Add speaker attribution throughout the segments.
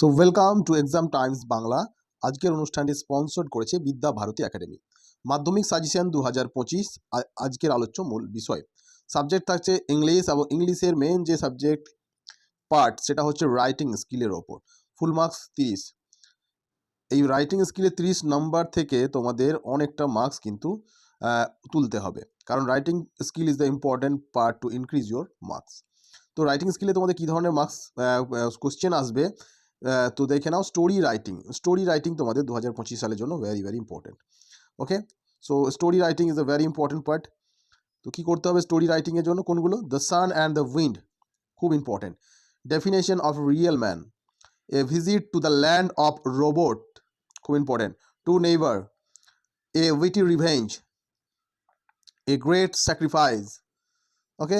Speaker 1: So welcome to exam times Bangla আজকের অনুষ্ঠানটি sponsored করেছে বিদ্যা ভারতী একাডেমি মাধ্যমিক সাজেশন দু হাজার পঁচিশ আজকের আলোচ্য মূল বিষয়। সাবজেক্ট থাকছে ইংলিশ এবং ইংলিশের মেন যে সাবজেক্ট পার্ট সেটা হচ্ছে রাইটিং স্কিলের ওপর। ফুল মার্কস তিরিশ। এই রাইটিং স্কিলে তিরিশ নাম্বার থেকে তোমাদের অনেকটা মার্কস কিন্তু তুলতে হবে। কারণ writing skill is the important part to increase your marks তো রাইটিং স্কিলে তোমাদের কী ধরনের মার্কস কোশ্চেন আসবে? তো দেখে নাও স্টোরি রাইটিং স্টোরি রাইটিং তোমাদের দু হাজার পঁচিশ সালের জন্য very very important okay so story writing is a very important part তো কী করতে হবে স্টোরি রাইটিংয়ের জন্য? কোনগুলো? The sun and the wind খুব important definition of real man a visit to the land of robot খুব important to neighbour a witty revenge a great sacrifice okay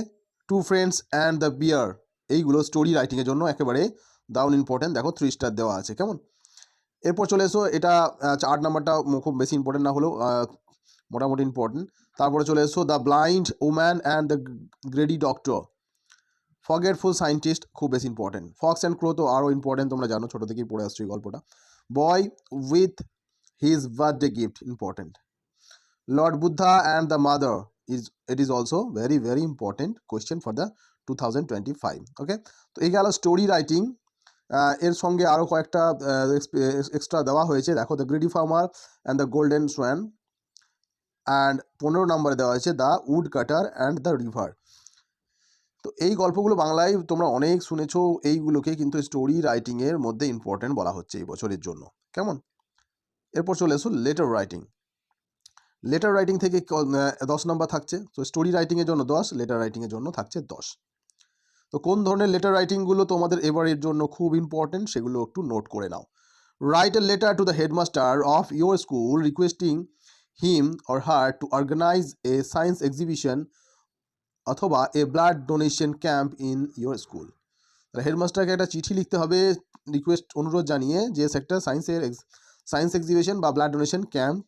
Speaker 1: two friends and the bear এইগুলো story রাইটিংয়ের জন্য একেবারে দাউন important দেখো three star দেওয়া আছে, কেমন? এরপর চলে এসো, এটা আট নাম্বারটা খুব বেশি ইম্পর্টেন্ট না হলেও মোটামুটি ইম্পর্টেন্ট তারপরে চলে এসো the blind woman and the greedy doctor forgetful scientist খুব বেশি ইম্পর্টেন্ট ফক্স অ্যান্ড ক্রো তো আরও ইম্পর্টেন্ট তোমরা জানো, ছোটো থেকেই পড়ে আসছো এই গল্পটা। Boy with his birthday gift important lord Buddha and the mother is it is also very very important question for the two thousand twenty five okay তো এই গেল স্টোরি রাইটিং এর সঙ্গে আরও কয়েকটা এক্সট্রা দেওয়া হয়েছে। দেখো the greedy farmer and the golden swan and পনেরো নম্বরে দেওয়া হয়েছে the woodcutter and the river তো এই গল্পগুলো বাংলায় তোমরা অনেক শুনেছো, এইগুলোকে কিন্তু স্টোরি রাইটিংয়ের মধ্যে ইম্পর্টেন্ট বলা হচ্ছে এই বছরের জন্য। কেমন? এরপর চলে এসো লেটার রাইটিং লেটার রাইটিং থেকে দশ নম্বর থাকছে। তো স্টোরি রাইটিংয়ের জন্য দশ লেটার রাইটিংয়ের জন্য থাকছে দশ। তো কোন ধরনের লেটার রাইটিংগুলো তোমাদের এবারের জন্য খুব ইম্পর্টেন্ট সেগুলো একটু নোট করে নাও। Write a letter to the headmaster of your school requesting him or her to organise a science exhibition অথবা a blood donation camp in your school হেডমাস্টারকে একটা চিঠি লিখতে হবে রিকোয়েস্ট অনুরোধ জানিয়ে যে সেক্টর সায়েন্সের সায়েন্স এক্সিবিশন বা ব্লাড ডোনেশন ক্যাম্প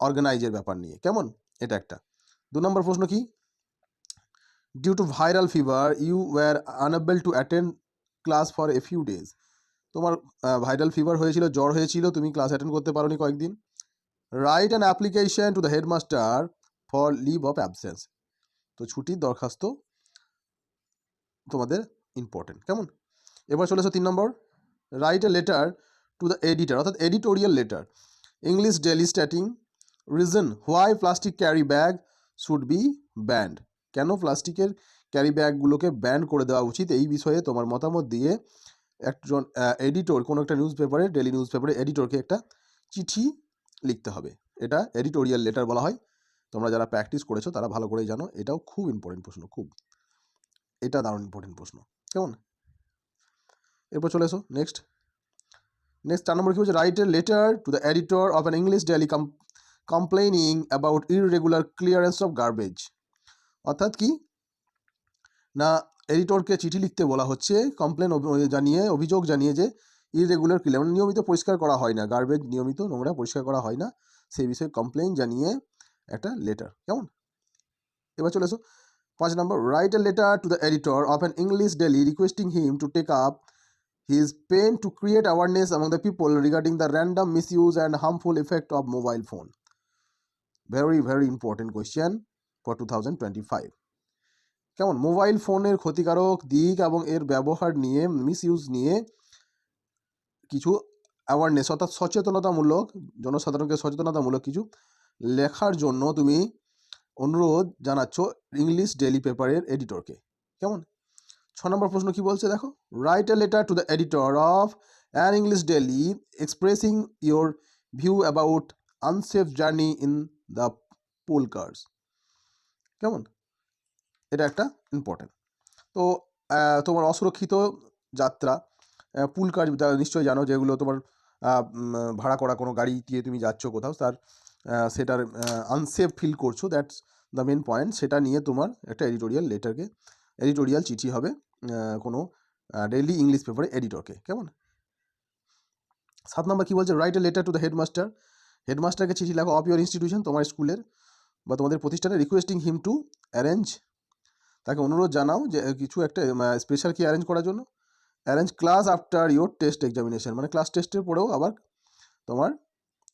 Speaker 1: অর্গানাইজের ব্যাপার নিয়ে। কেমন? এটা একটা। দু নম্বর প্রশ্ন কি? Due to viral fever you were unable to attend class for a few days তোমার ভাইরাল ফিভার হয়েছিল, জ্বর হয়েছিল, তুমি ক্লাস অ্যাটেন্ড করতে পারোনি কয়েকদিন। Write an application to the headmaster for leave of absence তো ছুটির দরখাস্ত তোমাদের ইম্পর্টেন্ট কেমন? এবার চলে এসো তিন নম্বর। Write a letter to the editor অর্থাৎ editorial letter English daily stating reason why plastic carry bag should be banned কেন প্লাস্টিকের ক্যারি ব্যাগগুলোকে ব্যান করে দেওয়া উচিত? এই বিষয়ে তোমার মতামত দিয়ে একজন এডিটর কোনো একটা নিউজ পেপারে ডেলি নিউজ পেপারে এডিটরকে একটা চিঠি লিখতে হবে। এটা এডিটোরিয়াল লেটার বলা হয়। তোমরা যারা প্র্যাকটিস করেছ, তারা ভালো করেই জানো। এটাও খুব ইম্পর্টেন্ট প্রশ্ন, খুব। এটা দারুণ ইম্পর্টেন্ট প্রশ্ন। কেমন? এরপর চলে এসো নেক্সট নেক্সট চার নম্বর কী হচ্ছে write a letter to the editor of an English daily complaining about irregular clearance of garbage অর্থাৎ কি? না এডিটরকে চিঠি লিখতে বলা হচ্ছে কমপ্লেন জানিয়ে, অভিযোগ জানিয়ে যে ইরেগুলার ক্লিয়ার মানে নিয়মিত পরিষ্কার করা হয় না। গার্বেজ নিয়মিত নোংরা পরিষ্কার করা হয় না। সেই বিষয়ে কমপ্লেন জানিয়ে একটা লেটার কেমন? এবার চলে এসো। পাঁচ নম্বর write a letter to the editor of an English daily requesting him to take up his pen to create awareness among the people regarding the random misuse and harmful effect of mobile phone very very important question for two thousand twenty five কেমন? Mobile ফোনের ক্ষতিকারক দিক এবং এর ব্যবহার নিয়ে misuse নিয়ে কিছু অ্যাওয়ারনেস অর্থাৎ সচেতনতামূলক, জনসাধারণকে সচেতনতামূলক কিছু লেখার জন্য তুমি অনুরোধ জানাচ্ছ ইংলিশ ডেলি পেপারের এডিটরকে কেমন? ছ নম্বর প্রশ্ন কি বলছে দেখো? Write a letter to the editor of an English daily expressing your view about unsafe journey in the pool cars কেমন? এটা একটা ইম্পর্টেন্ট তো তোমার অসুরক্ষিত যাত্রা পুল কার নিশ্চয়ই জানো যেগুলো তোমার ভাড়া করা কোনো গাড়ি দিয়ে তুমি যাচ্ছ কোথাও, তার সেটার আনসেফ ফিল করছ দ্যাটস দ্য মেন পয়েন্ট সেটা নিয়ে তোমার একটা এডিটোরিয়াল লেটারকে এডিটোরিয়াল চিঠি হবে কোনো ডেইলি ইংলিশ পেপারে এডিটরকে কেমন? সাত নম্বর কী বলছে? Write a letter to the headmaster হেডমাস্টারকে চিঠি লেখো অফ ইউর ইনস্টিটিউশন তোমার স্কুলের বা তোমাদের প্রতিষ্ঠানে রিকোয়েস্টিং হিম টু অ্যারেঞ্জ তাকে অনুরোধ জানাও যে কিছু একটা স্পেশাল কি অ্যারেঞ্জ করার জন্য। Arrange class after your test examination মানে ক্লাস টেস্টের পরেও আবার তোমার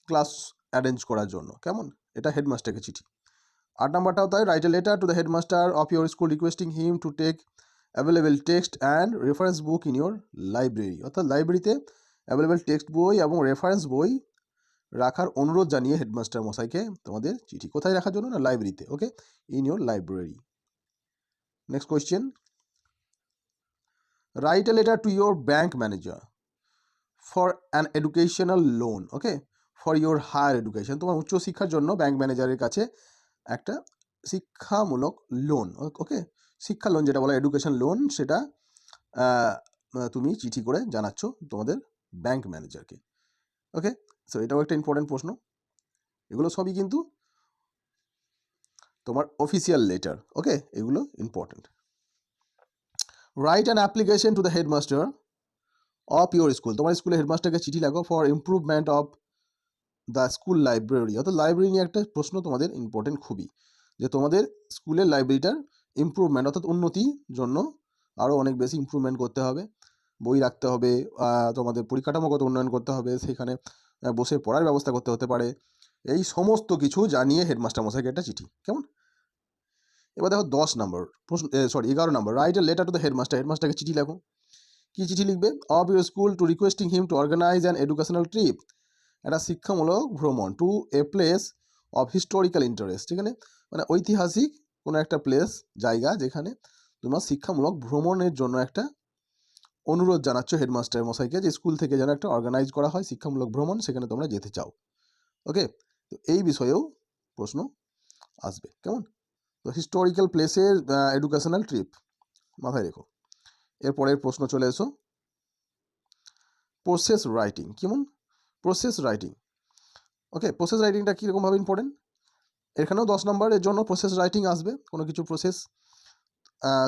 Speaker 1: ক্লাস অ্যারেঞ্জ করার জন্য। কেমন? এটা হেডমাস্টারকে চিঠি। আট নাম্বারটাও তাই write a letter to the headmaster of your school requesting him to take available text and reference book in your library অর্থাৎ লাইব্রেরিতে অ্যাভেলেবেল টেক্সট বই এবং রেফারেন্স বই রাখার অনুরোধ জানিয়ে হেডমাস্টার মশাইকে তোমাদের চিঠি কোথায় রাখার জন্য না লাইব্রেরিতে okay in your library next question write a letter to your bank manager for an educational loan okay for your higher education তোমার উচ্চশিক্ষার জন্য ব্যাঙ্ক ম্যানেজারের কাছে একটা শিক্ষামূলক লোন ওকে শিক্ষা লোন যেটা বলা এডুকেশন লোন সেটা তুমি চিঠি করে জানাচ্ছ তোমাদের ব্যাংক ম্যানেজারকে ওকে সো এটাও একটা ইম্পর্টেন্ট প্রশ্ন। এগুলো সবই কিন্তু তোমার অফিসিয়াল লেটার ওকে এগুলো important write an application to the headmaster of your school তোমার স্কুলের হেডমাস্টারকে চিঠি লাগো for improvement of the school library অর্থাৎ লাইব্রেরি নিয়ে একটা প্রশ্ন তোমাদের ইম্পর্টেন্ট খুবই। যে তোমাদের স্কুলের লাইব্রেরিটার ইমপ্রুভমেন্ট অর্থাৎ উন্নতির জন্য আরও অনেক বেশি ইমপ্রুভমেন্ট করতে হবে। বই রাখতে হবে তোমাদের পরিকাঠামোগত উন্নয়ন করতে হবে। সেখানে বসে পড়ার ব্যবস্থা করতে হতে পারে। এই সমস্ত কিছু জানিয়ে হেডমাস্টার মশাইকে একটা চিঠি, কেমন? এবার দেখো দশ নম্বর প্রশ্ন সরি এগারো নম্বর। Write a letter to the headmaster হেডমাস্টারকে চিঠি লেখো। কী চিঠি লিখবে? Of your school to requesting him to organise an educational trip একটা শিক্ষামূলক ভ্রমণ to a place of historical interest যেখানে মানে ঐতিহাসিক কোনো একটা প্লেস জায়গা যেখানে তোমার শিক্ষামূলক ভ্রমণের জন্য একটা অনুরোধ জানাচ্ছ হেডমাস্টার মশাইকে যে স্কুল থেকে যেন একটা অর্গানাইজ করা হয়, শিক্ষামূলক ভ্রমণ, সেখানে তোমরা যেতে চাও। ওকে তো এই বিষয়েও প্রশ্ন আসবে। কেমন? তো হিস্টোরিক্যাল প্লেসের এডুকেশনাল ট্রিপ মাথায় রেখো। এরপরের প্রশ্ন চলে এসো। প্রসেস রাইটিং কেমন? প্রসেস রাইটিং ওকে প্রসেস রাইটিংটা কীরকমভাবে ইম্পর্টেন্ট এখানেও দশ নম্বরের জন্য প্রসেস রাইটিং আসবে। কোনো কিছু প্রসেস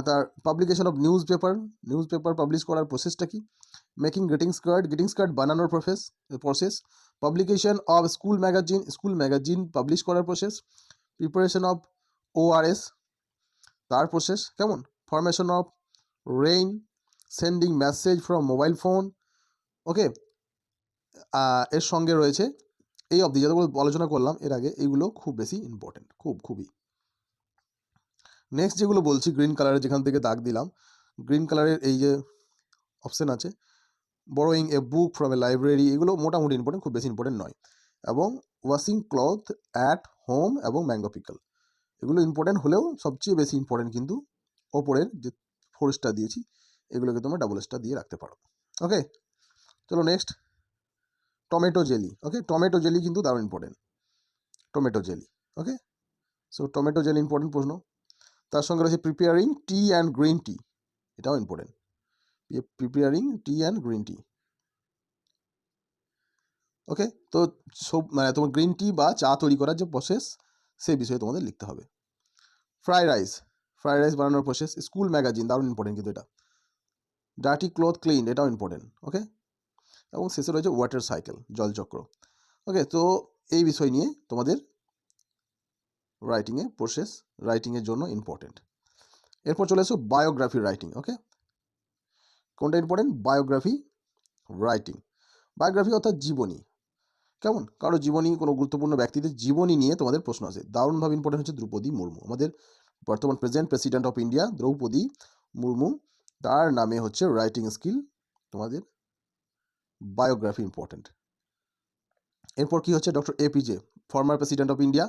Speaker 1: তার publication of newspaper newspaper publish করার প্রসেসটা কি? Making greetings card greetings card বানানোর process process publication of school magazine school magazine publish করার প্রসেস প্রিপারেশন অফ ওআরএস তার প্রসেস কেমন? Formation of rain sending message from mobile phone okay এর সঙ্গে রয়েছে, এই অবধি যতগুলো আলোচনা করলাম, এর আগে, এইগুলো খুব বেশি ইম্পর্টেন্ট খুব, খুবই। নেক্সট যেগুলো বলছি গ্রিন কালারের যেখান থেকে দাগ দিলাম গ্রিন কালারের এই যে অপশান আছে borrowing a book from a library এগুলো মোটামুটি ইম্পর্টেন্ট খুব বেশি ইম্পর্টেন্ট নয়। এবং ওয়াশিং ক্লথ অ্যাট হোম এবং ম্যাঙ্গো পিকল এগুলো ইম্পর্টেন্ট হলেও সবচেয়ে বেশি ইম্পর্টেন্ট কিন্তু ওপরের যে ফোর স্টার দিয়েছি, এগুলোকে তোমরা ডাবল স্টার দিয়ে রাখতে পারো। ওকে চলো next tomato jelly okay tomato jelly কিন্তু দারুণ important tomato jelly okay so tomato jelly important প্রশ্ন। তার সঙ্গে রয়েছে preparing tea and green tea এটাও important preparing tea and green tea okay তো সব মানে তোমার গ্রিন টি বা চা তৈরি করার যে প্রসেস সেই বিষয়ে তোমাদের লিখতে হবে। ফ্রাইড রাইস ফ্রাইড রাইস বানানোর প্রসেস স্কুল ম্যাগাজিন দারুণ ইম্পর্টেন্ট কিন্তু এটা। ডার্টি ক্লথ ক্লিন এটাও ইম্পর্টেন্ট ওকে এবং শেষে রয়েছে ওয়াটার সাইকেল জলচক্র ওকে তো এই বিষয় নিয়ে তোমাদের রাইটিংয়ে প্রসেস রাইটিংয়ের জন্য ইম্পর্টেন্ট এরপর চলে এসো বায়োগ্রাফি রাইটিং ওকে কোনটা ইম্পর্টেন্ট বায়োগ্রাফি রাইটিং বায়োগ্রাফি অর্থাৎ জীবনী। কেমন? কারও জীবনী, কোনো গুরুত্বপূর্ণ ব্যক্তিদের জীবনী নিয়ে তোমাদের প্রশ্ন আছে। দারুণভাবে ইম্পর্টেন্ট হচ্ছে দ্রৌপদী মুর্মু। আমাদের বর্তমান present president of India Droupadi Murmu. তার নামে হচ্ছে রাইটিং স্কিল তোমাদের বায়োগ্রাফি ইম্পর্টেন্ট এরপর কি হচ্ছে? Doctor APJ former president of India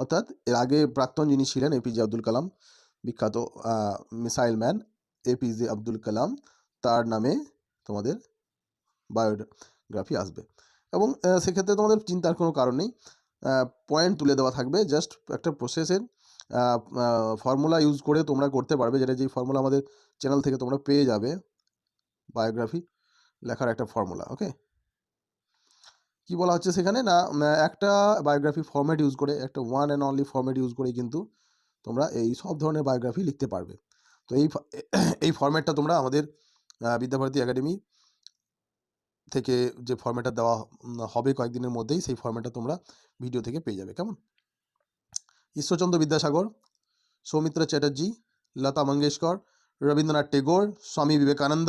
Speaker 1: অর্থাৎ এর আগে প্রাক্তন যিনি ছিলেন এপিজে আব্দুল কালাম, বিখ্যাত missile man APJ Abdul Kalam, তার নামে তোমাদের বায়োগ্রাফি আসবে। এবং সেক্ষেত্রে তোমাদের চিন্তার কোনো কারণ নেই। পয়েন্ট তুলে দেওয়া থাকবে। জাস্ট একটা প্রসেসের ফর্মুলা ইউজ করে তোমরা করতে পারবে। যেটা যেই ফর্মুলা আমাদের চ্যানেল থেকে তোমরা পেয়ে যাবে, বায়োগ্রাফি লেখার একটা ফর্মুলা ওকে কি বলা হচ্ছে সেখানে না একটা বায়োগ্রাফি ফর্ম্যাট ইউজ করে, একটা one and only format use করে কিন্তু তোমরা এই সব ধরনের বায়োগ্রাফি লিখতে পারবে। তো এই এই ফর্ম্যাটটা তোমরা আমাদের বিদ্যাভারতী একাডেমি থেকে যে ফর্ম্যাটটা দেওয়া হবে কয়েকদিনের মধ্যেই, সেই ফর্ম্যাটটা তোমরা ভিডিও থেকে পেয়ে যাবে। কেমন? ঈশ্বরচন্দ্র বিদ্যাসাগর, সৌমিত্র চ্যাটার্জি, লতা মঙ্গেশকর, রবীন্দ্রনাথ টেগোর, স্বামী বিবেকানন্দ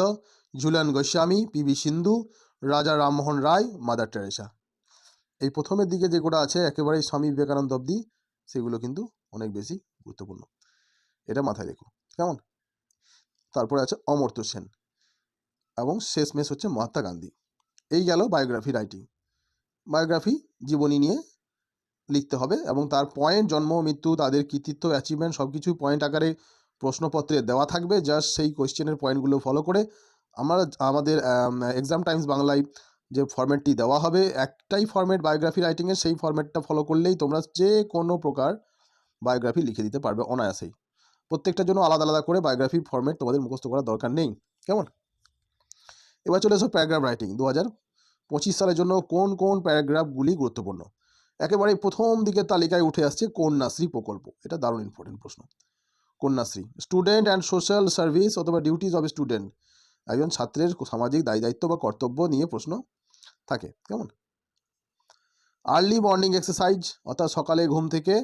Speaker 1: ঝুলন গোস্বামী পি ভি সিন্ধু, রাজা রামমোহন রায়, মাদার টেরেসা। এই প্রথমের দিকে যে যেগুলো আছে, একেবারেই স্বামী বিবেকানন্দ অবধি, সেগুলো কিন্তু অনেক বেশি গুরুত্বপূর্ণ। এটা মাথায় রেখো, কেমন? তারপরে আছে অমর্ত্য সেন এবং শেষ শেষমেশ হচ্ছে মহাত্মা গান্ধী। এই গেল বায়োগ্রাফি রাইটিং। বায়োগ্রাফি জীবনী নিয়ে লিখতে হবে এবং তার পয়েন্ট, জন্ম, মৃত্যু, তাদের কৃতিত্ব অ্যাচিভমেন্ট সব কিছু পয়েন্ট আকারে প্রশ্নপত্রে দেওয়া থাকবে। জাস্ট সেই কোয়েশ্চেনের পয়েন্টগুলো ফলো করে আমরা আমাদের এক্সাম টাইমস বাংলায় যে ফর্ম্যাটটি দেওয়া হবে, একটাই ফর্ম্যাট বায়োগ্রাফি রাইটিংয়ের সেই ফর্ম্যাটটা ফলো করলেই তোমরা যে কোনো প্রকার বায়োগ্রাফি লিখে দিতে পারবে অনায়াসেই। প্রত্যেকটার জন্য আলাদা আলাদা করে বায়োগ্রাফি ফর্ম্যাট তোমাদের মুখস্থ করার দরকার নেই। কেমন? এবার চলে এসো প্যারাগ্রাফ রাইটিং দু হাজার পঁচিশ সালের জন্য কোন কোন প্যারাগ্রাফগুলি গুরুত্বপূর্ণ? একেবারে প্রথম দিকের তালিকায় উঠে আসছে কন্যাশ্রী প্রকল্প। এটা দারুণ ইম্পর্টেন্ট প্রশ্ন। Kanyashree student and social service অথবা ডিউটিজ অফ স্টুডেন্ট একজন ছাত্রের সামাজিক দায়, দায়িত্ব বা কর্তব্য নিয়ে প্রশ্ন থাকে। কেমন? আর্লি মর্নিং এক্সারসাইজ অর্থাৎ সকালে ঘুম থেকে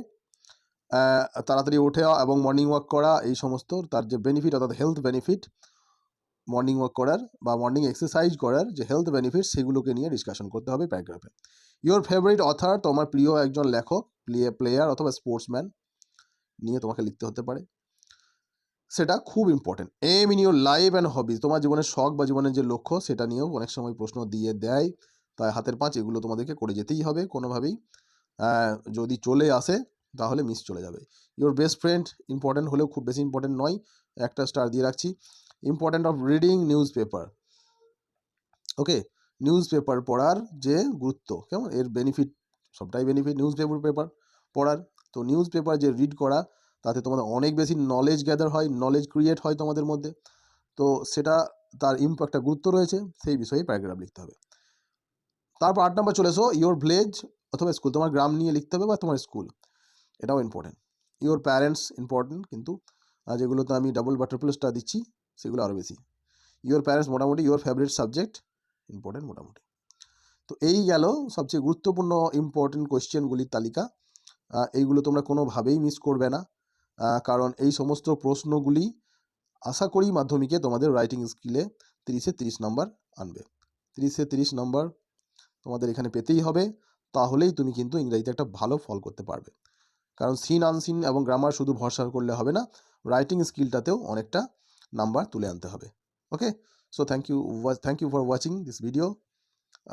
Speaker 1: তাড়াতাড়ি ওঠে এবং মর্নিং ওয়াক করা, এই সমস্ত তার যে বেনিফিট অর্থাৎ হেলথ বেনিফিট মর্নিং ওয়াক করার বা মর্নিং এক্সারসাইজ করার যে হেলথ বেনিফিট সেগুলোকে নিয়ে ডিসকাশন করতে হবে প্যারাগ্রাফে ইওর ফেভারিট অথার তোমার প্রিয় একজন লেখক প্লে প্লেয়ার অথবা স্পোর্টসম্যান নিয়ে তোমাকে লিখতে হতে পারে। সেটা খুব important aim in your life and hobbies তোমার জীবনের শখ বা জীবনের যে লক্ষ্য, সেটা নিয়েও অনেক সময় প্রশ্ন দিয়ে দেয়। তাই হাতের পাঁচ এগুলো তোমাদেরকে করে যেতেই হবে কোনোভাবেই। যদি চলে আসে, তাহলে মিস চলে যাবে। ইওর বেস্ট ফ্রেন্ড ইম্পর্টেন্ট হলেও খুব বেশি ইম্পর্টেন্ট নয়। একটা স্টার দিয়ে রাখছি। Important of reading newspaper okay newspaper পড়ার যে গুরুত্ব, কেমন? এর বেনিফিট সবটাই বেনিফিট নিউজ পেপার পেপার পড়ার। তো নিউজ পেপার যে রিড করা তাতে তোমাদের অনেক বেশি নলেজ গ্যাদার হয় নলেজ ক্রিয়েট হয় তোমাদের মধ্যে। তো সেটা তার ইম্প একটা গুরুত্ব রয়েছে, সেই বিষয়ে প্যারাগ্রাফ লিখতে হবে। তারপর আট নম্বর চলে এসো ইওর ভিলেজ অথবা স্কুল তোমার গ্রাম নিয়ে লিখতে হবে বা তোমার স্কুল এটাও ইম্পর্টেন্ট ইওর প্যারেন্টস ইম্পর্টেন্ট কিন্তু যেগুলোতে আমি ডাবল বা দিচ্ছি, সেগুলো আরও বেশি। ইওর প্যারেন্টস মোটামুটি ইওর ফেভারিট সাবজেক্ট ইম্পর্টেন্ট মোটামুটি। তো এই গেল সবচেয়ে গুরুত্বপূর্ণ ইম্পর্টেন্ট কোয়েশ্চেনগুলির তালিকা। এইগুলো তোমরা কোনোভাবেই মিস করবে না। কারণ এই সমস্ত প্রশ্নগুলি আশা করি মাধ্যমিকে তোমাদের রাইটিং স্কিলে তিরিশে তিরিশ নম্বর আনবে। তিরিশে তিরিশ নম্বর তোমাদের এখানে পেতেই হবে, তাহলেই তুমি কিন্তু ইংরাজিতে একটা ভালো ফল করতে পারবে। কারণ সিন আনসিন এবং গ্রামার শুধু ভরসা করলে হবে না রাইটিং স্কিলটাতেও অনেকটা নাম্বার তুলে আনতে হবে। Okay so thank you thank you for watching this video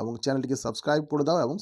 Speaker 1: এবং চ্যানেলটিকে সাবস্ক্রাইব করে দাও এবং